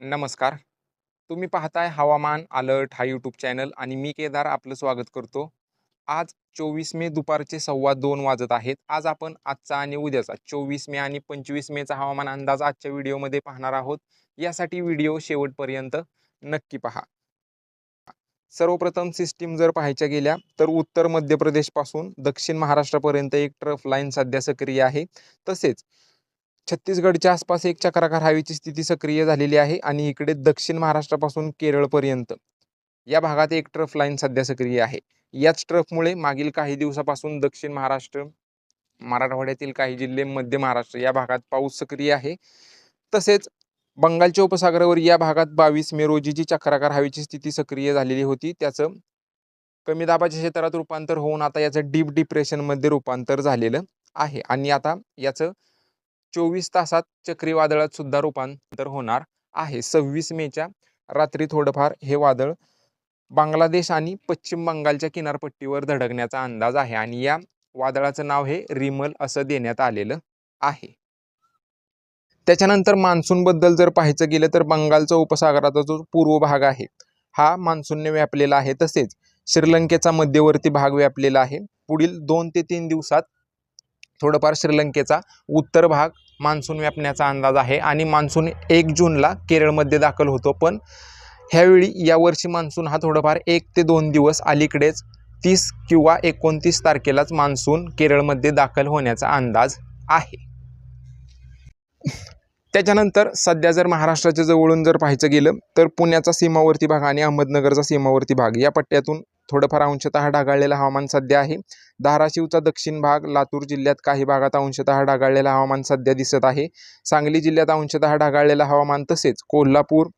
नमस्कार. तुम्ही पाहताय हवामान अलर्ट हा यूट्यूब चॅनल आणि मी केदार आपलं स्वागत करतो. आज चोवीस मे दुपारचे सव्वा दोन वाजत आहेत. आज आपण आजचा आणि उद्याचा चोवीस मे आणि पंचवीस मेचा हवामान अंदाज आजच्या व्हिडिओमध्ये पाहणार आहोत. यासाठी व्हिडिओ शेवटपर्यंत नक्की पहा. सर्वप्रथम सिस्टीम जर पाहायच्या गेल्या तर उत्तर मध्य प्रदेशपासून दक्षिण महाराष्ट्रापर्यंत एक ट्रफ लाईन सध्या सक्रिय आहे. तसेच छत्तीसगडच्या आसपास एक चक्राकार हवेची स्थिती सक्रिय झालेली आहे आणि इकडे दक्षिण महाराष्ट्रापासून केरळपर्यंत. या भागात एक ट्रफ लाईन सध्या सक्रिय आहे. याच ट्रफमुळे मागील काही दिवसापासून दक्षिण महाराष्ट्र मराठवाड्यातील काही जिल्हे मध्य महाराष्ट्र या भागात पाऊस सक्रिय आहे. तसेच बंगालच्या उपसागरावर या भागात बावीस मे रोजी जी चक्राकार हवेची स्थिती सक्रिय झालेली होती त्याचं कमी दाबाच्या क्षेत्रात रूपांतर होऊन आता याचं डीप डिप्रेशनमध्ये रूपांतर झालेलं आहे. आणि आता याचं चोवीस तासात चक्रीवादळात सुद्धा रूपांतर होणार आहे. सव्वीस मेच्या रात्री थोडंफार हे वादळ बांगलादेश आणि पश्चिम बंगालच्या किनारपट्टीवर धडकण्याचा अंदाज आहे आणि या वादळाचं नाव हे रिमल असं देण्यात आलेलं आहे. त्याच्यानंतर मान्सूनबद्दल जर पाहायचं गेलं तर बंगालचा उपसागराचा जो पूर्व भाग आहे हा मान्सूनने व्यापलेला आहे. तसेच श्रीलंकेचा मध्यवर्ती भाग व्यापलेला आहे. पुढील दोन ते तीन दिवसात थोडंफार श्रीलंकेचा उत्तर भाग मान्सून व्यापण्याचा अंदाज आहे आणि मान्सून एक जूनला केरळमध्ये दाखल होतो. पण ह्यावेळी यावर्षी मान्सून हा थोडंफार एक ते दोन दिवस अलीकडेच तीस किंवा एकोणतीस तारखेलाच मान्सून केरळमध्ये दाखल होण्याचा अंदाज आहे. त्याच्यानंतर सध्या जर महाराष्ट्राच्या जवळून जर पाहायचं गेलं तर पुण्याचा सीमावर्ती भाग आणि अहमदनगरचा सीमावर्ती भाग या पट्ट्यातून थोडंफार अंशतः ढगाळलेलं हवामान सध्या आहे. धाराशिवचा दक्षिण भाग लातूर जिल्ह्यात काही भागात अंशतः ढगाळलेलं हवामान सध्या दिसत आहे. सांगली जिल्ह्यात अंशतः ढगाळलेलं हवामान तसेच कोल्हापूर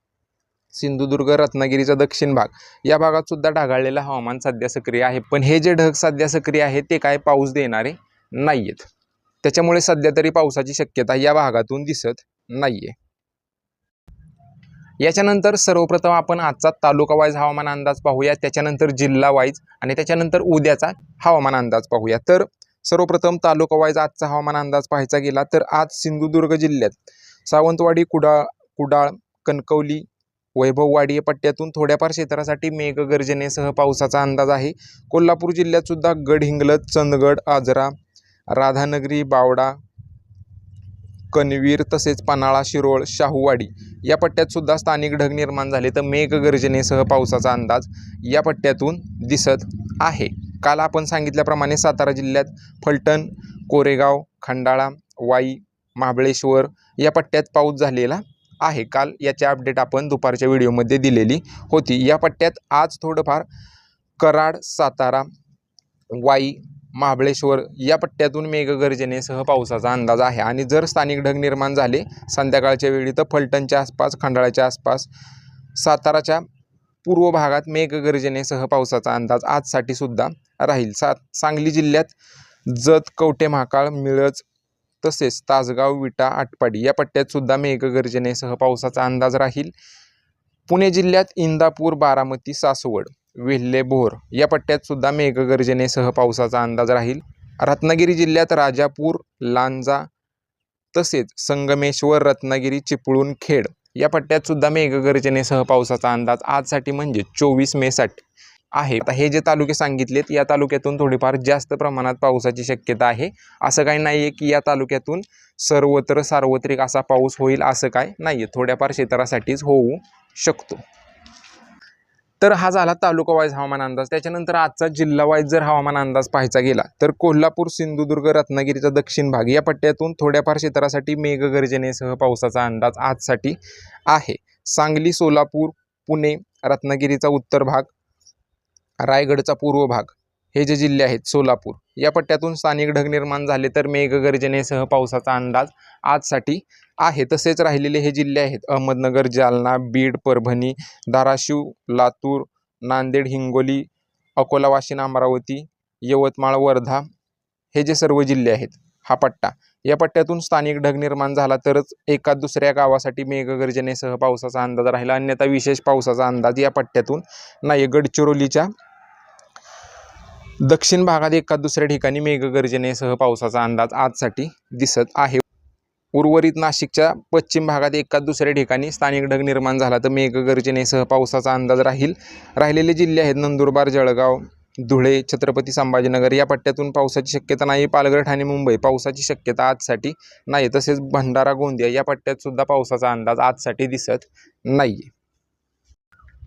सिंधुदुर्ग रत्नागिरीचा दक्षिण भाग या भागात सुद्धा ढगाळलेलं हवामान सध्या सक्रिय आहे. पण हे जे ढग सध्या सक्रिय आहे ते काय पाऊस देणारे नाही आहेत त्याच्यामुळे सध्या तरी पावसाची शक्यता या भागातून दिसत नाही आहे याच्यानंतर सर्वप्रथम आपण आजचा तालुका वाईज हवामान अंदाज पाहूया. त्याच्यानंतर जिल्हा वाईज आणि त्याच्यानंतर उद्याचा हवामान अंदाज पाहूया. तर सर्वप्रथम तालुका वाईज आजचा हवामान अंदाज पाहायचा गेला तर आज सिंधुदुर्ग जिल्ह्यात सावंतवाडी कुडाळ कुडाळ कणकवली वैभववाडी या पट्ट्यातून थोड्याफार क्षेत्रासाठी मेघगर्जनेसह पावसाचा अंदाज आहे. कोल्हापूर जिल्ह्यातसुद्धा गडहिंग्लज चंदगड आजरा राधानगरी बावडा कणवीर तसेच पन्हाळा शिरोळ शाहूवाडी या पट्ट्यात सुद्धा स्थानिक ढग निर्माण झाले. तर मेघगर्जनेसह पावसाचा अंदाज या पट्ट्यातून दिसत आहे. काल आपण सांगितल्याप्रमाणे सातारा जिल्ह्यात फलटण कोरेगाव खंडाळा वाई महाबळेश्वर या पट्ट्यात पाऊस झालेला आहे. काल याची अपडेट आपण दुपारच्या व्हिडिओमध्ये दिलेली होती. या पट्ट्यात आज थोडंफार कराड सातारा वाई महाबळेश्वर या पट्ट्यातून मेघगर्जनेसह पावसाचा अंदाज आहे. आणि जर स्थानिक ढग निर्माण झाले संध्याकाळच्या वेळी तर फलटणच्या आसपास खंडाळ्याच्या आसपास साताराच्या पूर्व भागात मेघगर्जनेसह पावसाचा अंदाज आजसाठी सुद्धा राहील. सा सांगली जिल्ह्यात जत कवटे महाकाळ मिळज तसेच तासगाव विटा आटपाडी या पट्ट्यात सुद्धा मेघगर्जनेसह पावसाचा अंदाज राहील. पुणे जिल्ह्यात इंदापूर बारामती सासवड वेल्हे या पट्ट्यात सुद्धा मेघगर्जनेसह पावसाचा अंदाज राहील. रत्नागिरी जिल्ह्यात राजापूर लांजा तसेच संगमेश्वर रत्नागिरी चिपळूण खेड या पट्ट्यात सुद्धा मेघगर्जनेसह पावसाचा अंदाज आजसाठी म्हणजे चोवीस मेसाठी आहे. आता हे जे तालुके सांगितलेत या तालुक्यातून थोडीफार जास्त प्रमाणात पावसाची शक्यता आहे. असं काही नाही आहे की या तालुक्यातून सर्वत्र सार्वत्रिक असा पाऊस होईल असं काय नाही आहे थोड्याफार क्षेत्रासाठीच होऊ शकतो. तर हा झाला तालुका वाईज हवामान अंदाज. त्याच्यानंतर आजचा जिल्हा वाईज जर हवामान अंदाज पाहायचा गेला तर कोल्हापूर सिंधुदुर्ग रत्नागिरीचा दक्षिण भाग या पट्ट्यातून थोड्याफार क्षेत्रासाठी मेघगर्जनेसह पावसाचा अंदाज आजसाठी आहे. सांगली सोलापूर पुणे रत्नागिरीचा उत्तर भाग रायगडचा पूर्व भाग हे जे जिल्हे आहेत सोलापूर या पट्ट्यातून स्थानिक ढग निर्माण झाले तर मेघगर्जनेसह पावसाचा अंदाज आजसाठी आहे. तसेच राहिलेले हे जिल्हे आहेत अहमदनगर जालना बीड परभणी धाराशिव लातूर नांदेड हिंगोली अकोला वाशिम अमरावती यवतमाळ वर्धा हे जे सर्व जिल्हे आहेत हा पट्टा. या पट्ट्यातून स्थानिक ढग निर्माण झाला तरच एका दुसऱ्या गावासाठी मेघगर्जनेसह पावसाचा अंदाज राहिला. अन्यथा विशेष पावसाचा अंदाज या पट्ट्यातून नाही गडचिरोलीच्या दक्षिण भागात एका दुसऱ्या ठिकाणी मेघगर्जनेसह पावसाचा अंदाज आजसाठी दिसत आहे. उर्वरित नाशिकच्या पश्चिम भागात एका दुसऱ्या ठिकाणी स्थानिक ढग निर्माण झाला तर मेघगर्जनेसह पावसाचा अंदाज राहील. राहिलेले जिल्हे आहेत नंदुरबार जळगाव धुळे छत्रपती संभाजीनगर. या पट्ट्यातून पावसाची शक्यता नाही. पालघर ठाणे मुंबई पावसाची शक्यता आजसाठी नाही. तसेच भंडारा गोंदिया या पट्ट्यात सुद्धा पावसाचा अंदाज आजसाठी दिसत नाही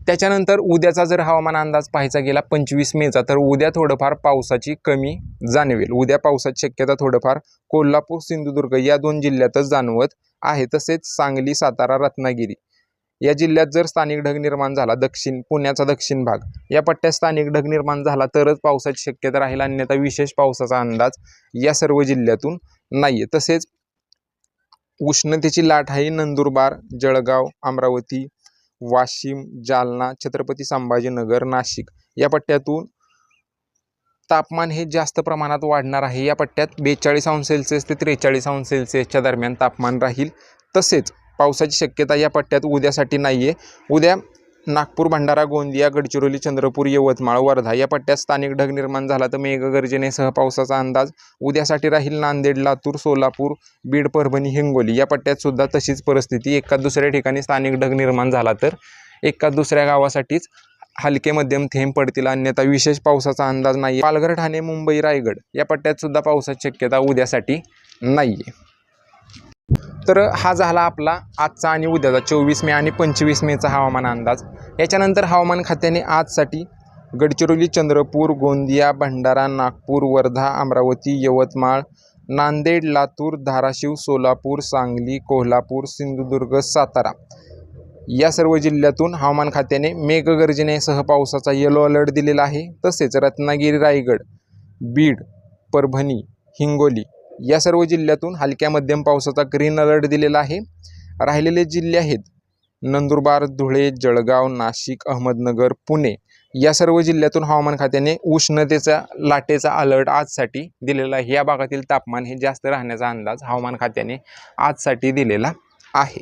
त्याच्यानंतर उद्याचा जर हवामान अंदाज पाहायचा गेला पंचवीस मेचा तर उद्या थोडंफार पावसाची कमी जाणवेल. उद्या पावसाची शक्यता थोडंफार कोल्हापूर सिंधुदुर्ग या दोन जिल्ह्यातच जाणवत आहे. तसेच सांगली सातारा रत्नागिरी या जिल्ह्यात जर स्थानिक ढग निर्माण झाला दक्षिण पुण्याचा दक्षिण भाग या पट्ट्यात स्थानिक ढग निर्माण झाला तरच पावसाची शक्यता राहील. अन्यथा विशेष पावसाचा अंदाज या सर्व जिल्ह्यातून नाही आहे तसेच उष्णतेची लाट आहे. नंदुरबार जळगाव अमरावती वाशिम जालना छत्रपती संभाजीनगर नाशिक. या पट्ट्यातून तापमान हे जास्त प्रमाणात वाढणार आहे. या पट्ट्यात बेचाळीस अंश सेल्सिअस ते त्रेचाळीस अंश सेल्सिअसच्या दरम्यान तापमान राहील. तसेच पावसाची शक्यता या पट्ट्यात उद्यासाठी नाही आहे उद्या नागपूर भंडारा गोंदिया गडचिरोली चंद्रपूर यवतमाळ वर्धा या पट्ट्यात स्थानिक ढग निर्माण झाला. तर मेघगर्जनेसह पावसाचा अंदाज उद्यासाठी राहील नांदेड लातूर सोलापूर बीड परभणी हिंगोली या पट्ट्यात सुद्धा तशीच परिस्थिती. एका दुसऱ्या ठिकाणी स्थानिक ढग निर्माण झाला तर एका दुसऱ्या गावासाठीच हलके मध्यम थेंब पडतील. अन्यथा विशेष पावसाचा अंदाज नाही पालघर ठाणे मुंबई रायगड या पट्ट्यात सुद्धा पावसाची शक्यता उद्यासाठी नाही आहे तर हा झाला आपला आजचा आणि उद्याचा चोवीस मे आणि पंचवीस मेचा हवामान अंदाज. याच्यानंतर हवामान खात्याने आजसाठी गडचिरोली चंद्रपूर गोंदिया भंडारा नागपूर वर्धा अमरावती यवतमाळ नांदेड लातूर धाराशिव सोलापूर सांगली कोल्हापूर सिंधुदुर्ग सातारा या सर्व जिल्ह्यातून हवामान खात्याने मेघगर्जनेसह पावसाचा येलो अलर्ट दिलेला आहे. तसेच रत्नागिरी रायगड बीड परभणी हिंगोली या सर्व जिल्ह्यातून हलक्या मध्यम पावसाचा ग्रीन अलर्ट दिलेला आहे. राहिलेले जिल्हे आहेत नंदुरबार धुळे जळगाव नाशिक अहमदनगर पुणे या सर्व जिल्ह्यातून हवामान खात्याने उष्णतेचा लाटेचा अलर्ट आजसाठी दिलेला आहे. या भागातील तापमान हे जास्त राहण्याचा अंदाज हवामान खात्याने आजसाठी दिलेला आहे.